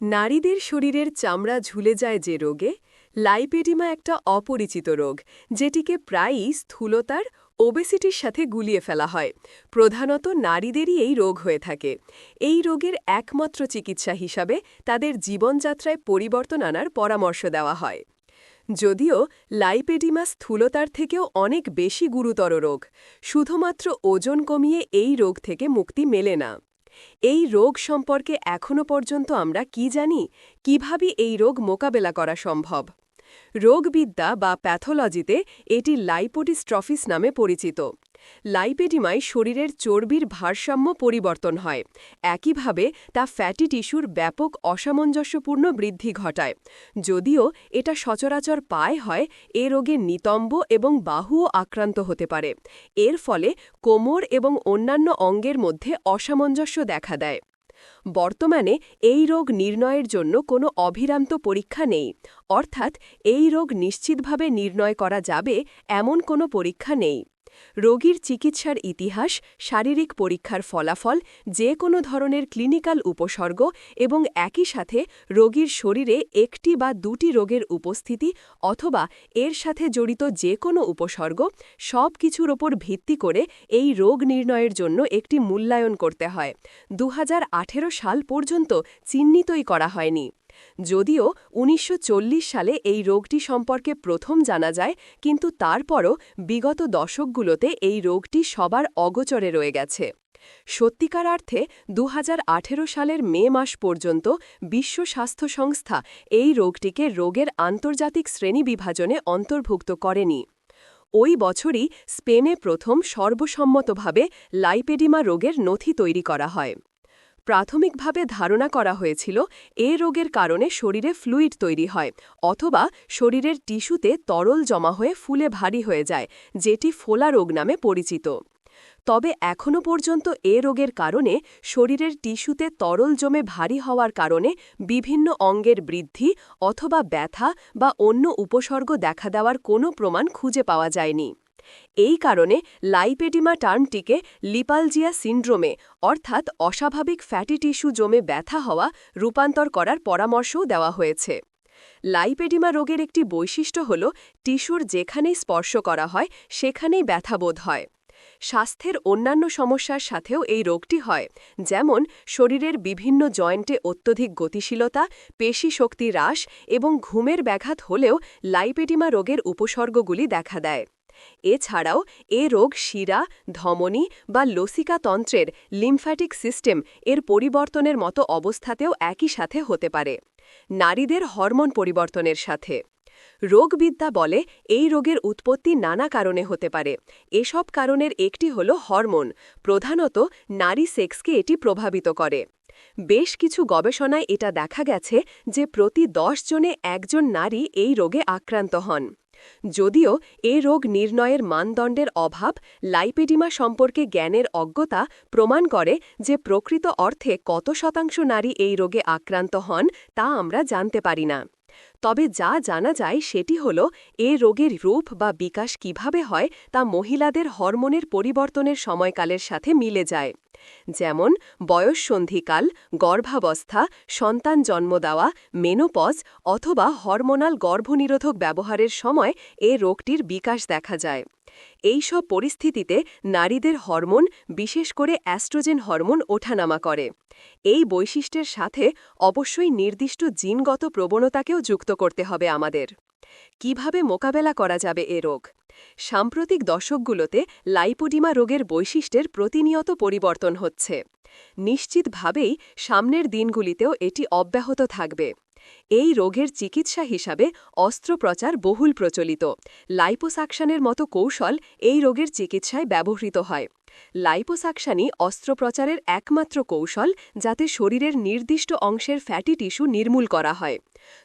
নারীদের শরীরের চামড়া ঝুলে যায় যে রোগে, লাইপেডিমা একটা অপরিচিত রোগ, যেটিকে প্রায়ই স্থূলতার, ওবেসিটির সাথে গুলিয়ে ফেলা হয়। প্রধানত নারীদেরই এই রোগ হয়ে থাকে। এই রোগের একমাত্র চিকিৎসা হিসাবে তাদের জীবনযাত্রায় পরিবর্তন আনার পরামর্শ দেওয়া হয়। যদিও লাইপেডিমা স্থূলতার থেকেও অনেক বেশি গুরুতর রোগ, শুধুমাত্র ওজন কমিয়ে এই রোগ থেকে মুক্তি মেলে না। এই রোগ সম্পর্কে এখনও পর্যন্ত আমরা কি জানি? কীভাবে এই রোগ মোকাবেলা করা সম্ভব? রোগবিদ্যা বা প্যাথোলজিতে এটি লাইপোডিস্ট্রফিস নামে পরিচিত। লাইপেডিমায় শরীরের চর্বির ভারসাম্য পরিবর্তন হয়। একইভাবে তা ফ্যাটি টিস্যুর ব্যাপক অসামঞ্জস্যপূর্ণ বৃদ্ধি ঘটায়। যদিও এটা সচরাচর পায় হয় এ রোগে নিতম্ব এবং বাহুও আক্রান্ত হতে পারে। এর ফলে কোমর এবং অন্যান্য অঙ্গের মধ্যে অসামঞ্জস্য দেখা দেয়। বর্তমানে এই রোগ নির্ণয়ের জন্য কোনো অভিরান্ত পরীক্ষা নেই। অর্থাৎ এই রোগ নিশ্চিতভাবে নির্ণয় করা যাবে এমন কোনো পরীক্ষা নেই। রোগীর চিকিৎসার ইতিহাস, শারীরিক পরীক্ষার ফলাফল যে কোনো ধরনের ক্লিনিক্যাল উপসর্গ এবং একই সাথে রোগীর শরীরে একটি বা দুটি রোগের উপস্থিতি অথবা এর সাথে জড়িত যে কোনো উপসর্গ সব কিছুর ওপর ভিত্তি করে এই রোগ নির্ণয়ের জন্য একটি মূল্যায়ন করতে হয়। দু হাজার আঠেরো সাল পর্যন্ত চিহ্নিতই করা হয়নি। যদিও উনিশশো চল্লিশ সালে এই রোগটি সম্পর্কে প্রথম জানা যায়, কিন্তু তারপরও বিগত দশকগুলোতে এই রোগটি সবার অগোচরে রয়ে গেছে। সত্যিকার অর্থে দু হাজার আঠেরো সালের মে মাস পর্যন্ত বিশ্ব স্বাস্থ্য সংস্থা এই রোগটিকে রোগের আন্তর্জাতিক শ্রেণি বিভাজনে অন্তর্ভুক্ত করেনি। ওই বছরই স্পেনে প্রথম সর্বসম্মতভাবে লাইপেডিমা রোগের নথি তৈরি করা হয়। প্রাথমিকভাবে ধারণা করা হয়েছিল, এ রোগের কারণে শরীরে ফ্লুইড তৈরি হয়, অথবা শরীরের টিস্যুতে তরল জমা হয়ে ফুলে ভারী হয়ে যায়, যেটি ফোলা রোগ নামে পরিচিত। তবে এখনও পর্যন্ত এ রোগের কারণে শরীরের টিস্যুতে তরল জমে ভারী হওয়ার কারণে বিভিন্ন অঙ্গের বৃদ্ধি অথবা ব্যথা বা অন্য উপসর্গ দেখা দেওয়ার কোনো প্রমাণ খুঁজে পাওয়া যায়নি। এই কারণে লাইপেডিমা টার্মটিকে লিপালজিয়া সিন্ড্রোমে, অর্থাৎ অস্বাভাবিক ফ্যাটি টিস্যু জমে ব্যথা হওয়া, রূপান্তর করার পরামর্শও দেওয়া হয়েছে। লাইপেডিমা রোগের একটি বৈশিষ্ট্য হল টিস্যুর যেখানেই স্পর্শ করা হয়, সেখানেই ব্যথাবোধ হয়। স্বাস্থ্যের অন্যান্য সমস্যার সাথেও এই রোগটি হয়, যেমন শরীরের বিভিন্ন জয়েন্টে অত্যধিক গতিশীলতা, পেশি শক্তি হ্রাস এবং ঘুমের ব্যাঘাত হলেও লাইপেডিমা রোগের উপসর্গগুলি দেখা দেয়। এছাড়াও এ রোগ শিরা, ধমনী বা লসিকা তন্ত্রের লিমফ্যাটিক সিস্টেম এর পরিবর্তনের মতো অবস্থাতেও একই সাথে হতে পারে। নারীদের হরমোন পরিবর্তনের সাথে। রোগবিদ্যা বলে এই রোগের উৎপত্তি নানা কারণে হতে পারে। এসব কারণের একটি হল হরমোন। প্রধানত নারী সেক্সকে এটি প্রভাবিত করে। বেশ কিছু গবেষণায় এটা দেখা গেছে যে প্রতি দশ জনে একজন নারী এই রোগে আক্রান্ত হন। যদিও এ রোগ নির্ণয়ের মানদণ্ডের অভাব, লাইপেডিমা সম্পর্কে জ্ঞানের অজ্ঞতা প্রমাণ করে যে প্রকৃত অর্থে কত শতাংশ নারী এই রোগে আক্রান্ত হন, তা আমরা জানতে পারি না। তবে যা জানা যায় সেটি হল, এ রোগের রূপ বা বিকাশ কীভাবে হয় তা মহিলাদের হরমোনের পরিবর্তনের সময়কালের সাথে মিলে যায়। যেমন বয়ঃসন্ধিকাল গর্ভাবস্থা, সন্তান জন্ম দেওয়া, মেনোপজ অথবা হরমোনাল গর্ভনিরোধক ব্যবহারের সময় এ রোগটির বিকাশ দেখা যায়। এই সব পরিস্থিতিতে নারীদের হরমোন, বিশেষ করে অ্যাস্ট্রোজেন হরমোন, ওঠানামা করে। এই বৈশিষ্ট্যের সাথে অবশ্যই নির্দিষ্ট জিনগত প্রবণতাকেও যুক্ত করতে হবে আমাদের। কীভাবে মোকাবেলা করা যাবে এ রোগ? সাম্প্রতিক দশকগুলোতে লাইপোডিমা রোগের বৈশিষ্ট্যের প্রতিনিয়ত পরিবর্তন হচ্ছে। নিশ্চিতভাবেই সামনের দিনগুলিতেও এটি অব্যাহত থাকবে। এই রোগের চিকিৎসা হিসাবে অস্ত্রোপচার বহুল প্রচলিত। লাইপোসাকশানের মতো কৌশল এই রোগের চিকিৎসায় ব্যবহৃত হয়। লাইপোসাকশানই অস্ত্রোপচারের একমাত্র কৌশল যাতে শরীরের নির্দিষ্ট অংশের ফ্যাটি টিস্যু নির্মূল করা হয়।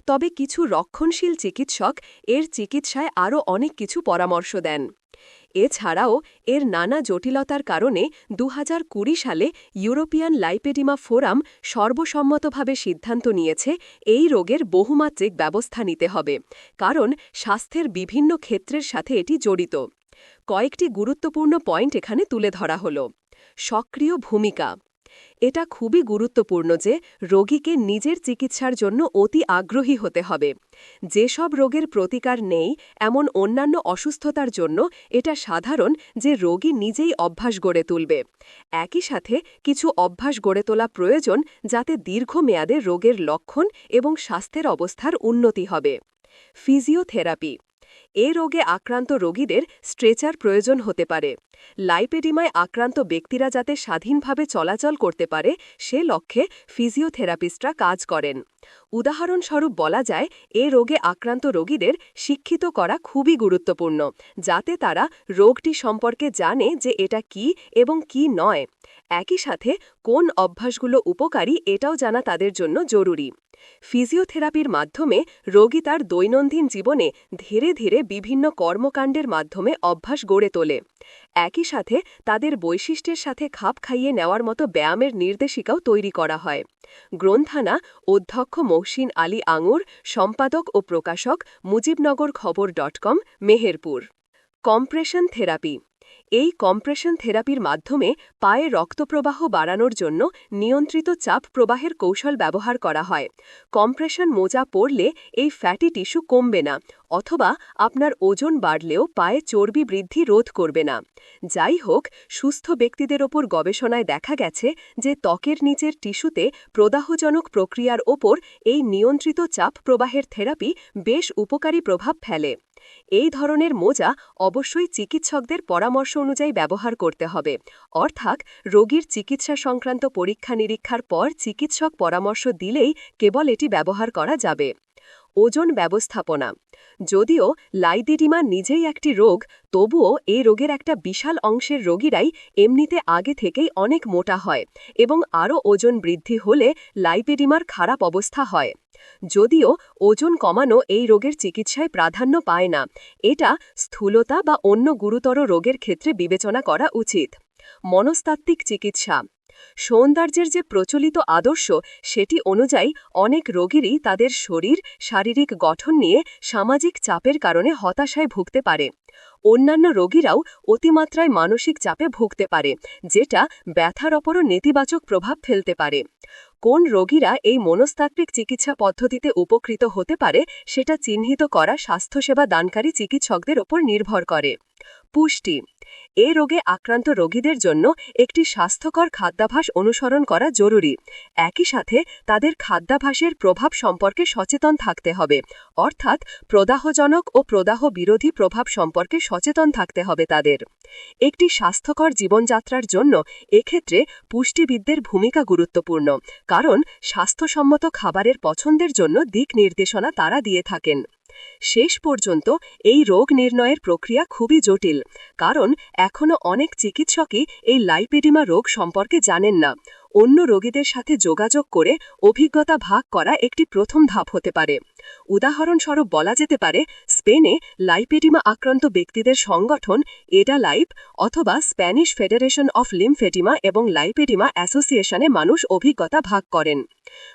তবে কিছু রক্ষণশীল চিকিৎসক এর চিকিৎসায় আরও অনেক কিছু পরামর্শ দেন। এছাড়াও, এর নানা জটিলতার কারণে দু হাজার কুড়ি সালে ইউরোপিয়ান লাইপেডিমা ফোরাম সর্বসম্মতভাবে সিদ্ধান্ত নিয়েছে এই রোগের বহুমাত্রিক ব্যবস্থা নিতে হবে, কারণ স্বাস্থ্যের বিভিন্ন ক্ষেত্রের সাথে এটি জড়িত। কয়েকটি গুরুত্বপূর্ণ পয়েন্ট এখানে তুলে ধরা হল। সক্রিয় ভূমিকা এটা খুবই গুরুত্বপূর্ণ যে রোগীকে নিজের চিকিৎসার জন্য অতি আগ্রহী হতে হবে। যেসব রোগের প্রতিকার নেই, এমন অন্যান্য অসুস্থতার জন্য এটা সাধারণ যে রোগী নিজেই অভ্যাস গড়ে তুলবে। একই সাথে কিছু অভ্যাস গড়ে তোলা প্রয়োজন যাতে দীর্ঘমেয়াদে রোগের লক্ষণ এবং স্বাস্থ্যের অবস্থার উন্নতি হবে। ফিজিওথেরাপি এ রোগে আক্রান্ত রোগীদের স্ট্রেচার প্রয়োজন হতে পারে। লাইপেডিমায় আক্রান্ত ব্যক্তিরা যাতে স্বাধীনভাবে চলাচল করতে পারে, সে লক্ষ্যে ফিজিওথেরাপিস্টরা কাজ করেন। উদাহরণস্বরূপ বলা যায়, এ রোগে আক্রান্ত রোগীদের শিক্ষিত করা খুবই গুরুত্বপূর্ণ, যাতে তারা রোগটি সম্পর্কে জানে যে এটা কি এবং কি নয়। একই সাথে কোন অভ্যাসগুলো উপকারী এটাও জানা তাদের জন্য জরুরি। ফিজিওথেরাপির মাধ্যমে রোগী তার দৈনন্দিন জীবনে ধীরে ধীরে বিভিন্ন কর্মকাণ্ডের মাধ্যমে অভ্যাস গড়ে তোলে। একই সাথে তাদের বৈশিষ্ট্যের সাথে খাপ খাইয়ে নেওয়ার মতো ব্যায়ামের নির্দেশিকাও তৈরি করা হয়। গ্রন্থানা অধ্যক্ষ মহসিন আলী আঙুর, সম্পাদক ও প্রকাশক মুজিবনগর খবর dot com, Meherpur. Compression therapy এই কম্প্রেশন থেরাপির মাধ্যমে পায়ে রক্তপ্রবাহ বাড়ানোর জন্য নিয়ন্ত্রিত চাপ প্রবাহের কৌশল ব্যবহার করা হয়। কম্প্রেশন মোজা পরলে এই ফ্যাটি টিস্যু কমবে না, অথবা আপনার ওজন বাড়লেও পায়ে চর্বি বৃদ্ধি রোধ করবে না। যাই হোক, সুস্থ ব্যক্তিদের ওপর গবেষণায় দেখা গেছে যে ত্বকের নিচের টিস্যুতে প্রদাহজনক প্রক্রিয়ার ওপর এই নিয়ন্ত্রিত চাপ প্রবাহের থেরাপি বেশ উপকারী প্রভাব ফেলে। এই ধরনের মোজা অবশ্যই চিকিৎসকদের পরামর্শ অনুযায়ী ব্যবহার করতে হবে। অর্থাৎ রোগীর চিকিৎসা সংক্রান্ত পরীক্ষা নিরীক্ষার পর চিকিৎসক পরামর্শ দিলেই কেবল এটি ব্যবহার করা যাবে। ওজন ব্যবস্থাপনা। যদিও লাইদিডিমা নিজেই একটি রোগ, তবুও এই রোগের একটা বিশাল অংশের রোগীরাই এমনিতে আগে থেকেই অনেক মোটা হয় এবং আরও ওজন বৃদ্ধি হলে লাইপিডিমার খারাপ অবস্থা হয়। যদিও ওজন কমানো এই রোগের চিকিৎসায় প্রাধান্য পায় না, এটা স্থূলতা বা অন্য গুরুতর রোগের ক্ষেত্রে বিবেচনা করা উচিত। মনস্তাত্ত্বিক চিকিৎসা। সৌন্দর্যের যে প্রচলিত আদর্শ, সেটি অনুযায়ী অনেক রোগীরই তাদের শরীর, শারীরিক গঠন নিয়ে সামাজিক চাপের কারণে হতাশায় ভুগতে পারে। অন্যান্য রোগীরাও অতিমাত্রায় মানসিক চাপে ভুগতে পারে, যেটা ব্যথার ওপরও নেতিবাচক প্রভাব ফেলতে পারে। কোন রোগীরা এই মনস্তাত্ত্বিক চিকিৎসা পদ্ধতিতে উপকৃত হতে পারে, সেটা চিহ্নিত করা স্বাস্থ্যসেবা দানকারী চিকিৎসকদের ওপর নির্ভর করে। পুষ্টি এ রোগে আক্রান্ত রোগীদের জন্য একটি স্বাস্থ্যকর খাদ্যাভাস অনুসরণ করা জরুরি। একই সাথে তাদের খাদ্যাভাসের প্রভাব সম্পর্কে সচেতন থাকতে হবে। অর্থাৎ প্রদাহজনক ও প্রদাহ বিরোধী প্রভাব সম্পর্কে সচেতন থাকতে হবে তাদের। একটি স্বাস্থ্যকর জীবনযাত্রার জন্য এক্ষেত্রে পুষ্টিবিদদের ভূমিকা গুরুত্বপূর্ণ, কারণ স্বাস্থ্যসম্মত খাবারের পছন্দের জন্য দিক নির্দেশনা তারা দিয়ে থাকেন। শেষ পর্যন্ত এই রোগ নির্ণয়ের প্রক্রিয়া খুবই জটিল, কারণ এখনও অনেক চিকিৎসকই এই লাইপেডিমা রোগ সম্পর্কে জানেন না। অন্য রোগীদের সাথে যোগাযোগ করে অভিজ্ঞতা ভাগ করা একটি প্রথম ধাপ হতে পারে। উদাহরণস্বরূপ বলা যেতে পারে, স্পেনে লাইপেডিমা আক্রান্ত ব্যক্তিদের সংগঠন এডা লাইপ অথবা স্প্যানিশ ফেডারেশন অফ লিমফেডিমা এবং লাইপেডিমা অ্যাসোসিয়েশনে মানুষ অভিজ্ঞতা ভাগ করেন।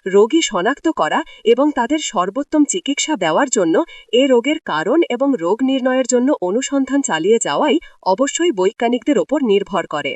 রোগী শনাক্ত করা এবং তাদের সর্বোত্তম চিকিৎসা দেওয়ার জন্য এ রোগের কারণ এবং রোগ নির্ণয়ের জন্য অনুসন্ধান চালিয়ে যাওয়াই অবশ্যই বৈজ্ঞানিকদের ওপর নির্ভর করে।